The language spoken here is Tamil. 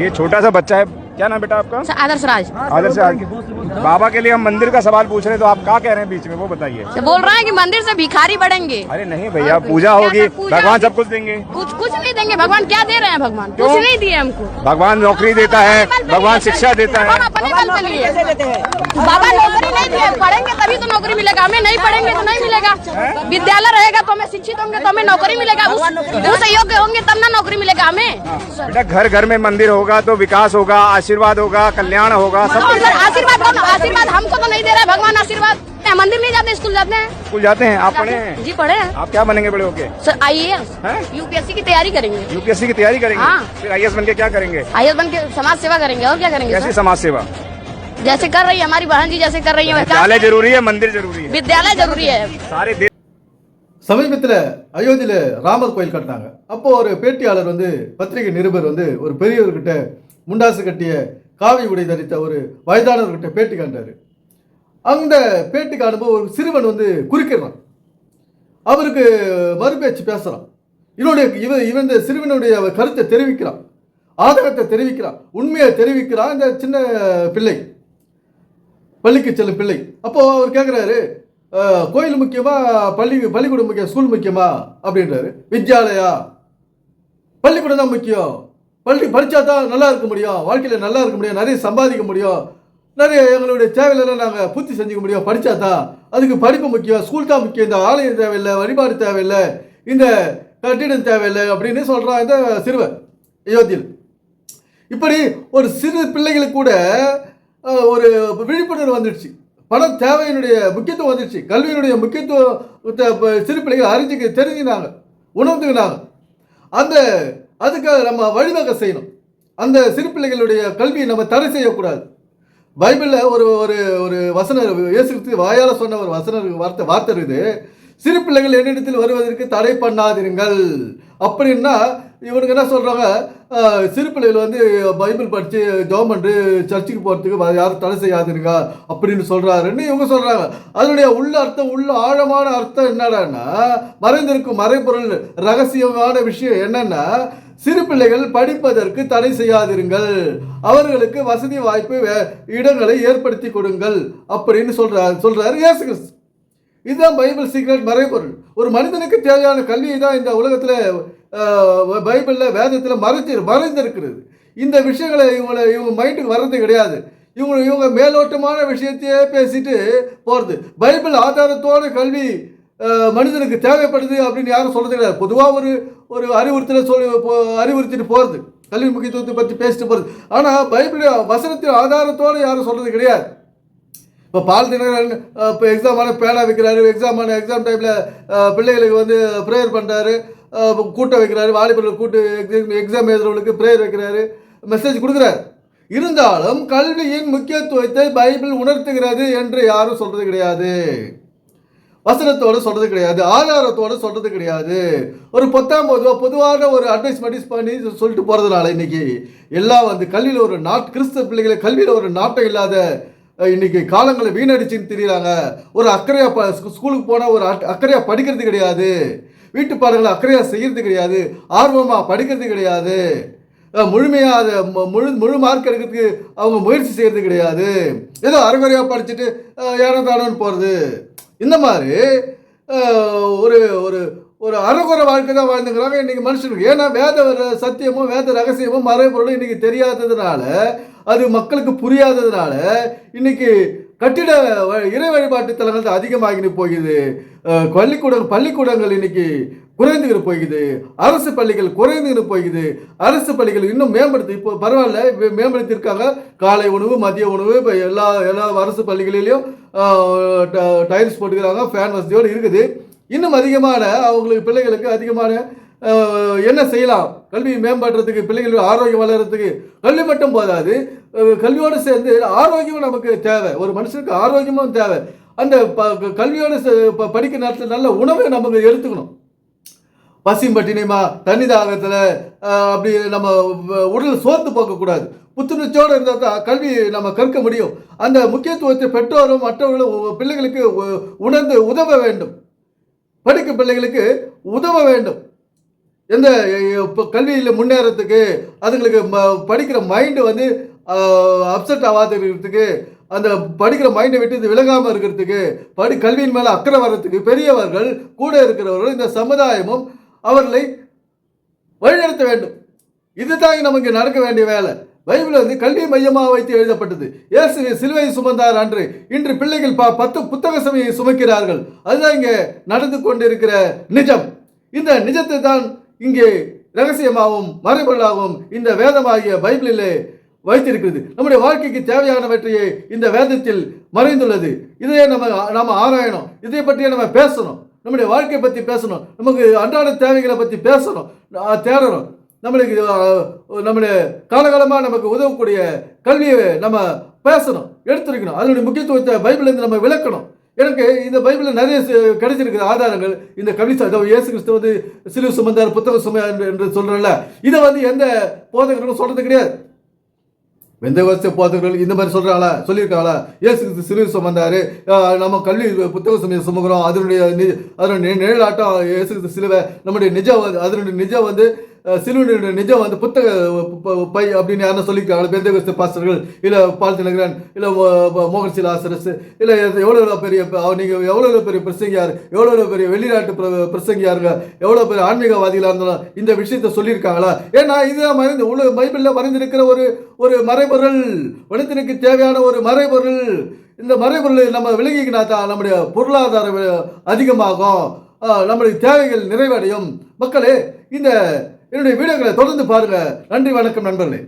ये छोटा सा बच्चा है क्या नाम बेटा आपका? आदर्श राज। आदर्श राज। बाबा के लिए हम मंदिर का सवाल पूछ रहे हैं तो आप क्या कह रहे हैं बीच में वो बताइए। तो बोल रहा है कि मंदिर से भिखारी बढ़ेंगे। अरे नहीं भैया पूजा होगी। भगवान सब कुछ देंगे। कुछ कुछ नहीं देंगे। भगवान क्या दे रहे हैं भगवान? कुछ नहीं दिए हमको। भगवान नौकरी देता है भगवान शिक्षा देता है। बाबा नौकरी नहीं दिए पढ़ेंगे तभी तो नौकरी मिलेगा। हमें नहीं पढ़ेंगे तो नहीं मिलेगा। विद्यालय रहेगा तो हमें शिक्षित होंगे तो हमें नौकरी मिलेगा। उस योग्य होंगे तब ना नौकरी मिलेगा हमें। बेटा घर घर में मंदिर होगा तो विकास होगा आशीर्वाद होगा कल्याण होगा सब कौन कुछ सा आशीर्वाद कौन आशीर्वाद हमको तो नहीं दे रहा है भगवान आशीर्वाद मंदिर नहीं जाते स्कूल जाते हैं स्कूल जाते हैं आप पढ़े हैं जी पढ़े हैं आप क्या बनेंगे बड़े होके सर आई एस हैं? यूपीएससी की तैयारी करेंगे यूपीएससी की तैयारी करेंगे हाँ। फिर आई बन के क्या करेंगे आई बन के समाज सेवा करेंगे और क्या करेंगे कैसी सर? समाज सेवा जैसे कर रही है हमारी बहन जी जैसे कर रही है वैसे विद्यालय जरूरी है मंदिर जरूरी है विद्यालय जरूरी है सारे देश சமீபத்தில் அயோத்தியில் ராமர் கோயில் கட்டினாங்க அப்போ ஒரு பேட்டியாளர் வந்து பத்திரிகை நிருபர் வந்து ஒரு பெரியவர்கிட்ட முண்டாசு கட்டிய காவி உடை தரித்த ஒரு வயதானவர்கிட்ட பேட்டி காண்டாரு அந்த பேட்டி காணும்போது ஒரு சிறுவன் வந்து குறுக்கிடுறான். அவருக்கு மறுபேச்சு பேசுகிறான் இவனுடைய இவன் இவன் இந்த சிறுவனுடைய கருத்தை தெரிவிக்கிறான். ஆதரத்தை தெரிவிக்கிறான். உண்மையை தெரிவிக்கிறான் இந்த சின்ன பிள்ளை. பள்ளிக்கு செல்லும் பிள்ளை. அப்போது அவர் கேட்குறாரு கோயில் முக்கியமா பள்ளி பள்ளிக்கூடம் முக்கியம் ஸ்கூல் முக்கியமா? அப்படின்றாரு. வித்யாலயா. பள்ளிக்கூடம் தான் முக்கியம். பள்ளி படித்தா தான் நல்லா இருக்க முடியும். வாழ்க்கையில் நல்லா இருக்க முடியும். நிறைய சம்பாதிக்க முடியும். நிறைய எங்களுடைய தேவையிலலாம் நாங்கள் பூர்த்தி செஞ்சுக்க முடியும். படித்தா தான் அதுக்கு படிப்பு முக்கியம் ஸ்கூல் தான் முக்கியம். இந்த ஆலயம் தேவையில்லை வழிபாடு தேவையில்லை இந்த கட்டிடம் தேவையில்லை அப்படின்னு சொல்கிறான் இந்த சிறுவன் அயோத்தியில். இப்படி ஒரு சிறு பிள்ளைகளுக்கு கூட ஒரு விழிப்புணர்வு வந்துடுச்சு. பணம் தேவையினுடைய முக்கியத்துவம் வந்துடுச்சு. கல்வியினுடைய முக்கியத்துவத்தை சிறு பிள்ளைகள் அறிஞ்சுக்க தெரிஞ்சுனாங்க உணர்ந்துக்கினாங்க. அந்த அதுக்காக நம்ம வழிவகை செய்யணும். அந்த சிறு பிள்ளைகளுடைய கல்வியை நம்ம தடை செய்யக்கூடாது. பைபிளில் ஒரு ஒரு ஒரு வசனர் இயேசுக்கு வாயால் சொன்ன ஒரு வசனர் வார்த்தை வார்த்தை இருக்குது. சிறு பிள்ளைகள் என்னிடத்தில் வருவதற்கு தடை பண்ணாதிருங்கள். அப்படின்னா இவனுக்கு என்ன சொல்கிறாங்க சிறு பிள்ளைகள் வந்து பைபிள் படித்து கவர்மெண்ட்டு சர்ச்சுக்கு போகிறதுக்கு யாரும் தடை செய்யாதிருங்க அப்படின்னு சொல்கிறாருன்னு இவங்க சொல்கிறாங்க அதனுடைய உள்ள அர்த்தம் உள்ள ஆழமான அர்த்தம் என்னடான்னா மறைந்திருக்கும் மறைபொருள் ரகசியமான விஷயம் என்னென்னா சிறு பிள்ளைகள் படிப்பதற்கு தடை செய்யாதிருங்கள். அவர்களுக்கு வசதி வாய்ப்பு வே- இடங்களை ஏற்படுத்தி கொடுங்கள் அப்படின்னு சொல்றாரு சொல்றாரு இயேசு கிறிஸ்து. இதுதான் பைபிள் சீக்ரெட் மறைபொருள். ஒரு மனிதனுக்கு தேவையான கல்வியை தான் இந்த உலகத்தில் பைபிளில் வேதத்தில் மறைத்து மறைந்திருக்கிறது. இந்த விஷயங்களை இவங்களை இவங்க மைண்டுக்கு வர்றது கிடையாது. இவங்க இவங்க மேலோட்டமான விஷயத்தையே பேசிட்டு போகிறது பைபிள் ஆதாரத்தோட கல்வி மனிதனுக்கு தேவைப்படுது அப்படின்னு யாரும் சொல்கிறது கிடையாது. பொதுவாக ஒரு ஒரு அறிவுறுத்தல சொல்லி அறிவுறுத்திட்டு போகிறது கல்வி முக்கியத்துவத்தை பற்றி பேசிட்டு போகிறது ஆனால் பைபிள் வசனத்தின் ஆதாரத்தோடு யாரும் சொல்கிறது கிடையாது. இப்போ பால் தினகரன் இப்போ எக்ஸாமான பேனா வைக்கிறாரு எக்ஸாமான எக்ஸாம் டைமில் பிள்ளைகளுக்கு வந்து ப்ரேயர் பண்ணுறாரு கூட்டம் வைக்கிறாரு வாலிபர்கள் கூட்டு எக்ஸாம் எழுதுறவங்களுக்கு ப்ரேயர் வைக்கிறாரு மெசேஜ் கொடுக்குறாரு. இருந்தாலும் கல்வியின் முக்கியத்துவத்தை பைபிள் உணர்த்துகிறது என்று யாரும் சொல்கிறது கிடையாது. வசனத்தோட சொல்றது கிடையாது ஆதாரத்தோட சொல்றது கிடையாது. ஒரு பத்தாம் பொதுவாக பொதுவான ஒரு அட்வைஸ் மடிஸ் பண்ணி சொல்லிட்டு போகிறதுனால இன்னைக்கு எல்லாம் வந்து கல்வியில் ஒரு நாட் கிறிஸ்தவ பிள்ளைகளை கல்வியில் ஒரு நாட்டம் இல்லாத இன்னைக்கு காலங்களை வீணடிச்சுன்னு தெரியுறாங்க. ஒரு அக்கறையாக ப ஸ்கூலுக்கு போனால் ஒரு அக்கறையாக படிக்கிறது கிடையாது. வீட்டு பாடங்களை அக்கறையாக செய்கிறது கிடையாது. ஆர்வமாக படிக்கிறது கிடையாது. முழுமையாக அதை மு- முழு முழு மார்க் எடுக்கிறதுக்கு அவங்க முயற்சி செய்கிறது கிடையாது. ஏதோ அரைகுறையா படிச்சுட்டு ஏனோ தானோன்னு போகிறது இந்த மாதிரி ஒரு ஒரு ஒரு அறகுறை வாழ்க்கை தான் வாழ்ந்துக்கிறாங்க. இன்றைக்கி மனுஷனுக்கு ஏன்னா வேத ர- சத்தியமும் வேத ரகசியமும் மறைபொருளும் இன்றைக்கி தெரியாததுனால அது மக்களுக்கு புரியாததுனால இன்றைக்கி கட்டிட வ- இறை வழிபாட்டு தலங்கள் அதிகமாகிட்டு போகுது. அஹ், பள்ளிக்கூடம் பள்ளிக்கூடங்கள் இன்றைக்கி குறைந்துகிட்டு போய்க்குது. அரசு பள்ளிகள் குறைந்துகிட்டு போய்க்குது. அரசு பள்ளிகள் இன்னும் மேம்படுத்தி இப்போ பரவாயில்ல மேம்படுத்தியிருக்காங்க காலை உணவு மதிய உணவு இப்போ எல்லா எல்லா அரசு பள்ளிகளிலையும் டைல்ஸ் போட்டுக்கிறாங்க ஃபேன் வசதியோடு இருக்குது. இன்னும் அதிகமான அவங்களுக்கு பிள்ளைகளுக்கு அதிகமான என்ன செய்யலாம்? கல்வி மேம்படுறதுக்கு பிள்ளைகள் ஆரோக்கியம் வளர்கிறதுக்கு கல்வி மட்டும் போதாது. கல்வியோடு சேர்ந்து ஆரோக்கியமும் நமக்கு தேவை. ஒரு மனுஷனுக்கு ஆரோக்கியமும் தேவை. அந்த ப- கல்வியோடு படிக்கிற நேரத்தில் நல்ல உணவை நமக்கு எடுத்துக்கணும். பசியும் பட்டினியுமா தண்ணி தாகத்தில் அப்படி நம்ம உடல் சோர்த்து போக்கக்கூடாது புத்துணர்ச்சியோடு இருந்தால் தான் கல்வி நம்ம கற்க முடியும். அந்த முக்கியத்துவத்தை பெற்றோரும் மற்றவர்களும் பிள்ளைகளுக்கு உ- உணர்ந்து உதவ வேண்டும். படிக்கும் பிள்ளைகளுக்கு உதவ வேண்டும். எந்த இப்போ கல்வியில் முன்னேறத்துக்கு அதுங்களுக்கு ம- படிக்கிற மைண்டு வந்து அப்செட் ஆகாதுக்கிறதுக்கு அந்த படிக்கிற மைண்டை விட்டு இது விலகாமல் இருக்கிறதுக்கு படி கல்வியின் மேலே அக்கறை வர்றதுக்கு பெரியவர்கள் கூட இருக்கிறவர்கள் இந்த சமுதாயமும் அவர்களை வழிநடத்த வேண்டும். இதுதான் நமக்கு நடக்க வேண்டிய வேலை. பைபிள் வந்து கல்வி மையமாக வைத்து எழுதப்பட்டது. இயேசு சிலுவை சுமந்தார் அன்று. இன்று பிள்ளைகள் ப பத்து புத்தக சமையை சுமக்கிறார்கள். அதுதான் இங்கே நடந்து கொண்டிருக்கிற நிஜம். இந்த நிஜத்தை தான் இங்கே ரகசியமாகவும் மறைபொருளாகவும் இந்த வேதமாகிய பைபிளிலே வைத்திருக்கிறது. நம்முடைய வாழ்க்கைக்கு தேவையானவற்றையே இந்த வேதத்தில் மறைந்துள்ளது. இதையே நம்ம நாம் ஆராயணும். இதை பற்றியே நம்ம பேசணும். நம்முடைய வாழ்க்கையை பற்றி பேசணும். நமக்கு அன்றாட தேவைகளை பற்றி பேசணும். தேடணும். நம்மளுக்கு நம்முடைய காலகாலமாக நமக்கு உதவக்கூடிய கல்வியை நம்ம பேசணும் எடுத்துருக்கணும். அதனுடைய முக்கியத்துவத்தை பைபிள்லேருந்து நம்ம விளக்கணும். எனக்கு இந்த பைபிளில் நிறைய சு- கிடைச்சிருக்கிற ஆதாரங்கள். இந்த கல்வி இயேசு கிறிஸ்து வந்து சிலுவை சுமந்தார் புத்தக சுமையார் என்று சொல்கிறோம்ல இதை வந்து எந்த போதகர்களும் சொல்கிறது கிடையாது. எந்த வருஷ போதகர்கள் இந்த மாதிரி சொல்கிறாங்களா சொல்லியிருக்காங்களா இயேசு கிறிஸ்து சிலுவை சுமந்தாரு. நம்ம கல்வி புத்தக சமயம் சுமக்கிறோம். அதனுடைய நி- அதனுடைய நிழலாட்டம் இயேசு கிறிஸ்து சிலுவை நம்முடைய நிஜம் வந்து அதனுடைய நிஜம் வந்து சிலுவனுடைய நிஜம் அந்த புத்தக ப- பை அப்படின்னு யாரும் சொல்லியிருக்காங்க பெந்த பாஸ்டர்கள் இல்லை பால் தினகரன் இல்லை மோகன் சிலாசரஸ் இல்லை எவ்வளோ எவ்வளோ பெரிய நீங்கள் எவ்வளோ எவ்வளோ பெரிய பிரசங்கியார் எவ்வளோ எவ்வளோ பெரிய வெளிநாட்டு பிர- பிரசங்கியாருங்க எவ்வளோ பெரிய ஆன்மீகவாதிகளாக இருந்தாலும் இந்த விஷயத்தை சொல்லியிருக்காங்களா? ஏன்னா இதுதான் மறைந்து உள்ள பைபிளில் மறைந்திருக்கிற ஒரு ஒரு மறைபொருள். மனிதனுக்கு தேவையான ஒரு மறைபொருள். இந்த மறைபொருளை நம்ம விலகிக்கினா தான் நம்முடைய பொருளாதாரம் அதிகமாகும். நம்முடைய தேவைகள் நிறைவடையும். மக்களே இந்த என்னுடைய வீடியோக்களை தொடர்ந்து பாருங்க. நன்றி வணக்கம் நண்பர்களே.